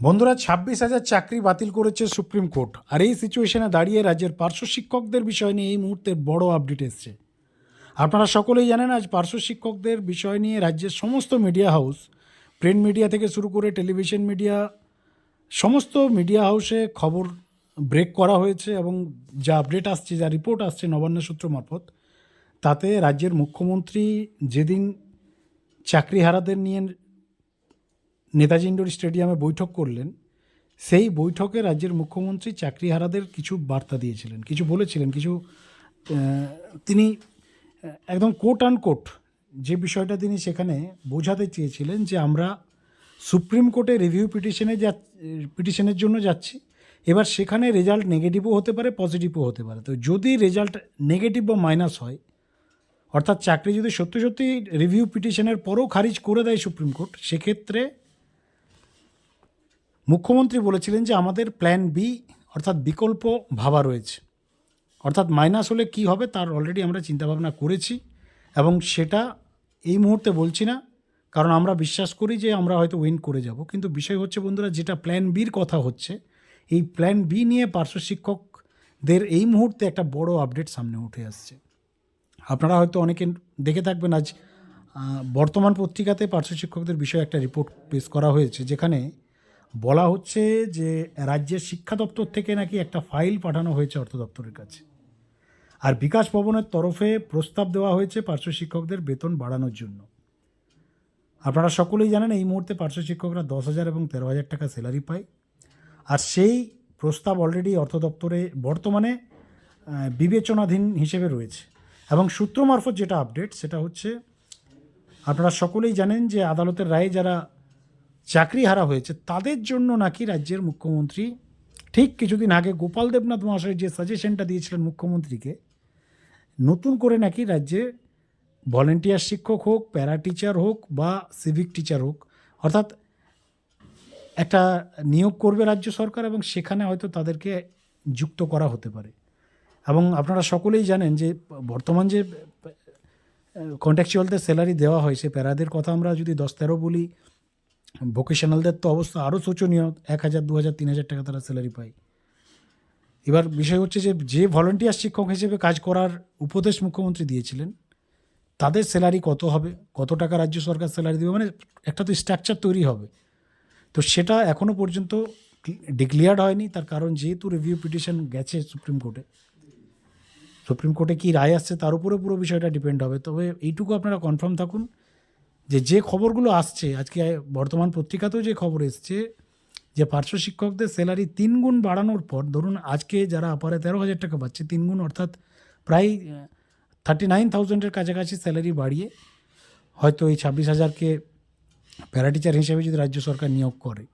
বন্ধুরা, ছাব্বিশ হাজার চাকরি বাতিল করেছে সুপ্রিম কোর্ট। আর এই সিচুয়েশনে দাঁড়িয়ে রাজ্যের পার্শ্ব শিক্ষকদের বিষয় নিয়ে এই মুহূর্তে বড় আপডেট এসছে। আপনারা সকলেই জানেন, আজ পার্শ্ব শিক্ষকদের বিষয় নিয়ে রাজ্যের সমস্ত মিডিয়া হাউস, প্রিন্ট মিডিয়া থেকে শুরু করে টেলিভিশন মিডিয়া, সমস্ত মিডিয়া হাউসে খবর ব্রেক করা হয়েছে এবং যা আপডেট আসছে, যা রিপোর্ট আসছে নবান্ন সূত্র মারফত, তাতে রাজ্যের মুখ্যমন্ত্রী যেদিন চাকরিহারাদের নিয়ে নেতাজি ইন্ডোর স্টেডিয়ামে বৈঠক করলেন। সেই বৈঠকে রাজ্যের মুখ্যমন্ত্রী চাকরিহারাদের কিছু বার্তা দিয়েছিলেন, কিছু বলেছিলেন, কিছু তিনি একদম কোট অ্যান্ড কোট যে বিষয়টা তিনি সেখানে বোঝাতে চেয়েছিলেন যে আমরা সুপ্রিম কোর্টে রিভিউ পিটিশনে যা পিটিশনের জন্য যাচ্ছি। এবার সেখানে রেজাল্ট নেগেটিভও হতে পারে পজিটিভও হতে পারে। তো যদি রেজাল্ট নেগেটিভ বা মাইনাস হয়, অর্থাৎ চাকরি যদি সত্যি সত্যি রিভিউ পিটিশনের পরও খারিজ করে দেয় সুপ্রিম কোর্ট, সেক্ষেত্রে মুখ্যমন্ত্রী বলেছিলেন যে আমাদের প্ল্যান বি অর্থাৎ বিকল্প ভাবা রয়েছে। অর্থাৎ মাইনাস হলে কি হবে তার অলরেডি আমরা চিন্তাভাবনা করেছি এবং সেটা এই মুহূর্তে বলছি না, কারণ আমরা বিশ্বাস করি যে আমরা হয়তো উইন করে যাব। কিন্তু বিষয় হচ্ছে বন্ধুরা, যেটা প্ল্যান বির কথা হচ্ছে, এই প্ল্যান বি নিয়ে পার্শ্ব শিক্ষকদের এই মুহূর্তে একটা বড় আপডেট সামনে উঠে আসছে। আপনারা হয়তো অনেকে দেখে থাকবেন আজ বর্তমান পত্রিকাতে পার্শ্ব শিক্ষকদের বিষয়ে একটা রিপোর্ট পেশ করা হয়েছে, যেখানে বলা হচ্ছে যে রাজ্যের শিক্ষা দপ্তর থেকে নাকি একটা ফাইল পাঠানো হয়েছে অর্থ দপ্তরের কাছে। আর বিকাশ ভবনের তরফে প্রস্তাব দেওয়া হয়েছে পার্শ্ব শিক্ষকদের বেতন বাড়ানোর জন্য। আপনারা সকলেই জানেন এই মুহূর্তে পার্শ্ব শিক্ষকরা দশ হাজার এবং তেরো হাজার টাকা স্যালারি পায়। আর সেই প্রস্তাব অলরেডি অর্থ দপ্তরে বর্তমানে বিবেচনাধীন হিসেবে রয়েছে। এবং সূত্র মারফত যেটা আপডেট সেটা হচ্ছে, আপনারা সকলেই জানেন যে আদালতের রায়ে যারা চাকরি হারা হয়েছে, তাদের জন্য নাকি রাজ্যের মুখ্যমন্ত্রী, ঠিক কিছুদিন আগে গোপাল দেবনাথ মহাশয় যে সাজেশনটা দিয়েছিলেন মুখ্যমন্ত্রীকে, নতুন করে নাকি রাজ্যে ভলেন্টিয়ার শিক্ষক হোক প্যারা টিচার হোক বা সিভিক টিচার হোক, অর্থাৎ একটা নিয়োগ করবে রাজ্য সরকার এবং সেখানে হয়তো তাদেরকে যুক্ত করা হতে পারে। এবং আপনারা সকলেই জানেন যে বর্তমান যে কন্ট্যাকচুয়ালদের স্যালারি দেওয়া হয়, সে প্যারাদের কথা আমরা যদি দশ তেরো বলি ভোকেশনালদের তো অবস্থা আরও শোচনীয়, এক হাজার, দু হাজার, তিন হাজার টাকা তারা স্যালারি পায়। এবার বিষয় হচ্ছে যে যে ভলেন্টিয়ার শিক্ষক হিসেবে কাজ করার উপদেশ মুখ্যমন্ত্রী দিয়েছিলেন, তাদের স্যালারি কত হবে? কত টাকা রাজ্য সরকার স্যালারি দেবে? মানে একটা তো স্ট্রাকচার তৈরি হবে। তো সেটা এখনও পর্যন্ত ডিক্লিয়ার্ড হয়নি। তার কারণ যেহেতু রিভিউ পিটিশন গেছে সুপ্রিম কোর্টে সুপ্রিম কোর্টে কী রায় আসছে তার উপরে পুরো বিষয়টা ডিপেন্ড হবে। তবে এইটুকু আপনারা কনফার্ম থাকুন। যে যে খবরগুলো আসছে, আজকে বর্তমান পত্রিকাতেও যে খবর এসছে, যে পার্শ্ব শিক্ষকদের স্যালারি তিন গুণ বাড়ানোর পর, ধরুন আজকে যারা আপারে তেরো হাজার টাকা পাচ্ছে, তিন গুণ অর্থাৎ প্রায় থার্টি নাইন থাউজেন্ডের কাছাকাছি স্যালারি বাড়িয়ে, হয়তো এই ছাব্বিশ হাজারকে প্যারা টিচার হিসেবে যদি রাজ্য সরকার নিয়োগ করে।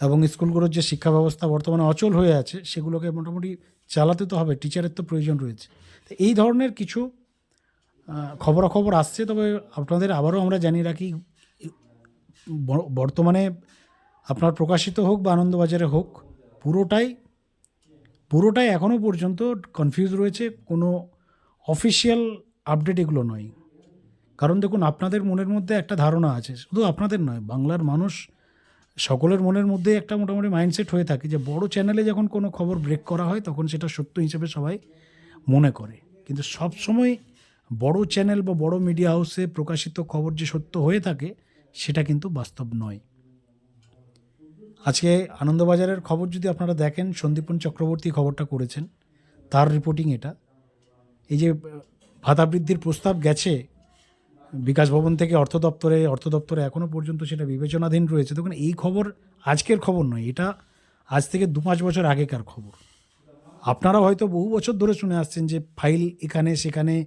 এবং স্কুলগুলোর যে শিক্ষা ব্যবস্থা বর্তমানে অচল হয়ে আছে, সেগুলোকে মোটামুটি চালাতে তো হবে, টিচারের তো প্রয়োজন রয়েছে। এই ধরনের কিছু খবরাখবর আসছে, তবে আপনাদের আবারও আমরা জানিয়ে রাখি বর্তমানে আপনার প্রকাশিত হোক বা আনন্দবাজারে হোক, পুরোটাই পুরোটাই এখনও পর্যন্ত কনফিউজ রয়েছে, কোনো অফিসিয়াল আপডেট এগুলো নয়। কারণ দেখুন, আপনাদের মনের মধ্যে একটা ধারণা আছে, শুধু আপনাদের নয়, বাংলার মানুষ সকলের মনের মধ্যে একটা মোটামুটি মাইন্ডসেট হয়ে থাকে যে, বড় চ্যানেলে যখন কোনো খবর ব্রেক করা হয়, তখন সেটা সত্য হিসেবে সবাই মনে করে। কিন্তু সব সময় বড় চ্যানেল বা বড় মিডিয়া হাউসে প্রকাশিত খবর যে সত্য হয়ে থাকে, সেটা কিন্তু বাস্তব নয়। আজকে আনন্দবাজারের খবর যদি আপনারা দেখেন, সন্দীপন চক্রবর্তী খবরটা করেছেন, তার রিপোর্টিং এটা। এই যে, ভাতা বৃদ্ধির প্রস্তাব গেছে, বিকাশ ভবন থেকে অর্থ দপ্তরে অর্থ দপ্তরে এখনও পর্যন্ত সেটা বিবেচনাধীন রয়েছে। দেখুন, এই খবর আজকের খবর নয়, এটা আজ থেকে দু পাঁচ বছর আগেকার খবর। আপনারা হয়তো বহু বছর ধরে শুনে আসছেন যে, ফাইল এখানে, সেখানে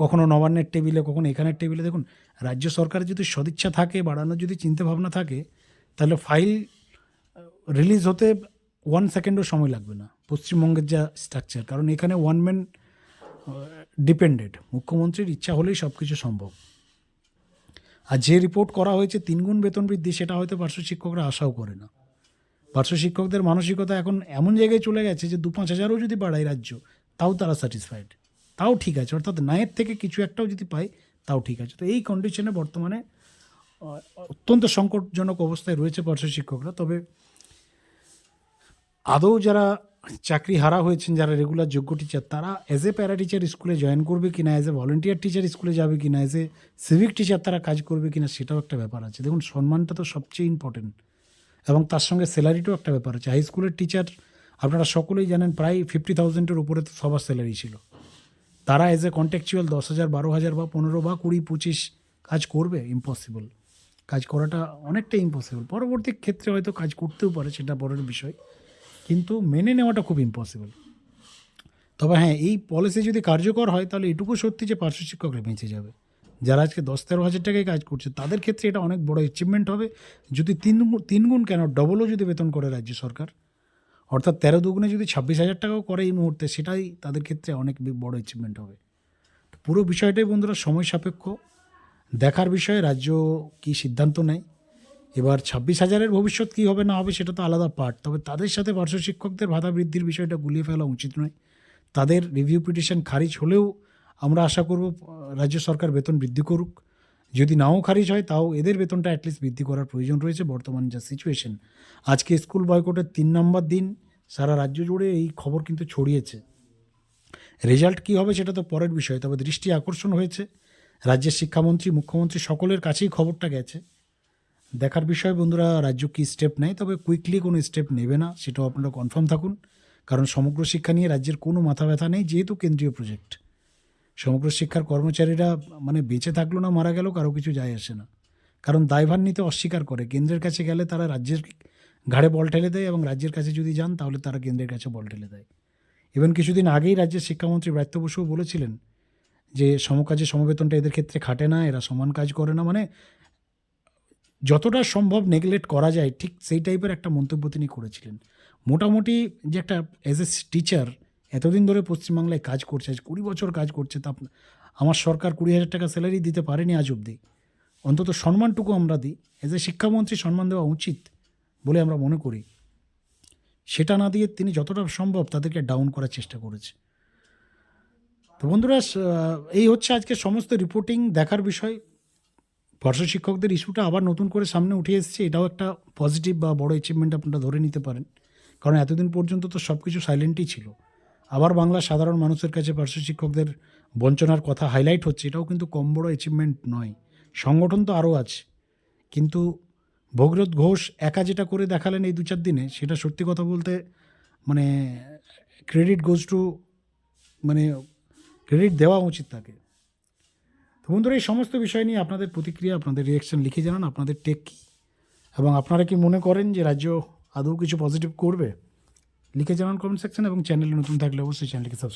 কখনো নবান্নের টেবিলে, কখনো এখানের টেবিলে। দেখুন, রাজ্য সরকারের যদি সদিচ্ছা থাকে, বাড়ানোর যদি চিন্তাভাবনা থাকে, তাহলে ফাইল রিলিজ হতে ওয়ান সেকেন্ডও সময় লাগবে না, পশ্চিমবঙ্গের যা স্ট্রাকচার কারণ এখানে ওয়ান ম্যান ডিপেন্ডেড মুখ্যমন্ত্রীর ইচ্ছা হলেই সব কিছু সম্ভব। আর যে রিপোর্ট করা হয়েছে, তিনগুণ বেতন বৃদ্ধি, সেটা হয়তো পার্শ্ব শিক্ষকরা আশাও করে না। পার্শ্ব শিক্ষকদের মানসিকতা এখন এমন জায়গায় চলে গেছে যে দু পাঁচ হাজারও যদি বাড়ায় রাজ্য, তাও তারা স্যাটিসফাইড তাও ঠিক আছে। অর্থাৎ নায়ের থেকে কিছু একটাও যদি পাই, তাও ঠিক আছে। তো এই কন্ডিশনে বর্তমানে অত্যন্ত সংকটজনক অবস্থায় রয়েছে পার্শ্ব শিক্ষকরা। তবে আদৌ যারা চাকরি হারা হয়েছেন, যারা রেগুলার যোগ্য টিচার তারা অ্যাজ এ প্যারা টিচার স্কুলে জয়েন করবে কি না অ্যাজ এ ভলেন্টিয়ার টিচার স্কুলে যাবে কি না অ্যাজ এ সিভিক টিচার তারা কাজ করবে কি না সেটাও একটা ব্যাপার আছে। দেখুন, সম্মানটা তো সবচেয়ে ইম্পর্টেন্ট এবং তার সঙ্গে স্যালারিটাও একটা ব্যাপার আছে। হাই স্কুলের টিচার আপনারা সকলেই জানেন, প্রায় ফিফটি থাউজেন্ডের উপরে তো সবার স্যালারি ছিল। তারা এজ এ কন্ট্যাকচুয়াল দশ হাজার, বারো হাজার বা পনেরো বা কুড়ি, পঁচিশ কাজ করবে ইম্পসিবল কাজ করাটা অনেকটা ইম্পসিবল পরবর্তী ক্ষেত্রে হয়তো কাজ করতেও পারে, সেটা পরের বিষয়। কিন্তু মেনে নেওয়াটা খুব ইম্পসিবল তবে হ্যাঁ এই পলিসি যদি কার্যকর হয়, তাহলে এটুকু সত্যি যে পার্শ্ব শিক্ষকরা বেঁচে যাবে। যারা আজকে দশ তেরো হাজার টাকায় কাজ করছে, তাদের ক্ষেত্রে এটা অনেক বড় অ্যাচিভমেন্ট হবে। যদি তিন তিনগুণ কেন ডবলও যদি বেতন করে রাজ্য সরকার অর্থাৎ তেরো দুগুণে যদি ছাব্বিশ হাজার টাকাও করে এই মুহূর্তে, সেটাই তাদের ক্ষেত্রে অনেক বড় অ্যাচিভমেন্ট হবে। তো পুরো বিষয়টাই বন্ধুরা সময় সাপেক্ষ। দেখার বিষয়ে রাজ্য কি সিদ্ধান্ত নেয়? এবার ছাব্বিশ হাজারের ভবিষ্যৎ কী হবে, না হবে, সেটা তো আলাদা পার্ট তবে তাদের সাথে পার্শ্ব শিক্ষকদের ভাতা বৃদ্ধির বিষয়টা গুলিয়ে ফেলা উচিত নয়। তাদের রিভিউ পিটিশন খারিজ হলেও আমরা আশা করব রাজ্য সরকার বেতন বৃদ্ধি করুক। যদি নাও খারিজ হয়, তাও এদের বেতনটা অ্যাটলিস্ট বৃদ্ধি করার প্রয়োজন রয়েছে বর্তমান যা সিচুয়েশন আজকে স্কুল বয়কটের তিন নম্বর দিন। সারা রাজ্য জুড়ে এই খবর কিন্তু ছড়িয়েছে। রেজাল্ট কী হবে সেটা তো পরের বিষয়, তবে দৃষ্টি আকর্ষণ হয়েছে। রাজ্যের শিক্ষামন্ত্রী, মুখ্যমন্ত্রী সকলের কাছেই খবরটা গেছে। দেখার বিষয় বন্ধুরা, রাজ্য কী স্টেপ নেয়, তবে কুইকলি কোনো স্টেপ নেবে না, সেটাও আপনারা কনফার্ম থাকুন। কারণ সমগ্র শিক্ষা নিয়ে রাজ্যের কোনো মাথা ব্যথা নেই, যেহেতু কেন্দ্রীয় প্রজেক্ট সমগ্র শিক্ষার কর্মচারীরা মানে বেঁচে থাকল না, মারা গেল, কারও কিছু যায় আসে না। কারণ দায়ভার নিতে অস্বীকার করে, কেন্দ্রের কাছে গেলে তারা রাজ্যের ঘাড়ে বল ঠেলে দেয় এবং রাজ্যের কাছে যদি যান, তাহলে তারা কেন্দ্রের কাছে বল ঠেলে দেয়। ইভেন কিছুদিন আগেই রাজ্যের শিক্ষামন্ত্রী ব্রাত্য বসুও বলেছিলেন যে, সমকাজে সমবেতনটা এদের ক্ষেত্রে খাটে না, এরা সমান কাজ করে না। মানে যতটা সম্ভব নেগলেক্ট করা যায়, ঠিক সেই টাইপের একটা মন্তব্য তিনি করেছিলেন। মোটামুটি যে একটা অ্যাজ এ টিচার এতদিন ধরে পশ্চিমবাংলায় কাজ করছে, আজ কুড়ি বছর কাজ করছে, তা আমার সরকার কুড়ি হাজার টাকা স্যালারি দিতে পারেনি আজ অবধি। অন্তত সম্মানটুকু আমরা দিই। এজ এ শিক্ষামন্ত্রী সম্মান দেওয়া উচিত। বলে আমরা মনে করি, সেটা না দিয়ে তিনি যতটা সম্ভব তাদেরকে ডাউন করার চেষ্টা করেছে। তো বন্ধুরা এই হচ্ছে আজকে সমস্ত রিপোর্টিং দেখার বিষয়। পার্শ্ব শিক্ষকদের ইস্যুটা আবার নতুন করে সামনে উঠে এসেছে, এটাও একটা পজিটিভ বা বড় অ্যাচিভমেন্ট আপনারা ধরে নিতে পারেন। কারণ এতদিন পর্যন্ত তো সব কিছু সাইলেন্টই ছিল। আবার বাংলা সাধারণ মানুষের কাছে পার্শ্ব শিক্ষকদের বঞ্চনার কথা হাইলাইট হচ্ছে, এটাও কিন্তু কম বড় অ্যাচিভমেন্ট নয়। সংগঠন তো আরও আছে। কিন্তু ভগীরথ ঘোষ একা যেটা করে দেখালেন এই দু চার দিনে, সেটা সত্যি কথা বলতে মানে ক্রেডিট গোজ টু মানে ক্রেডিট দেওয়া উচিত তাকে। তো বন্ধুরা, এই সমস্ত বিষয় নিয়ে আপনাদের প্রতিক্রিয়া, আপনাদের রিয়াকশন লিখে জানান, আপনাদের টেক কী? এবং আপনারা কি মনে করেন যে রাজ্য আদৌ কিছু পজিটিভ করবে? লিখে জানান কমেন্ট সেকশন এবং চ্যানেলে নতুন থাকলে অবশ্যই চ্যানেলকে সাবস্ক্রাইব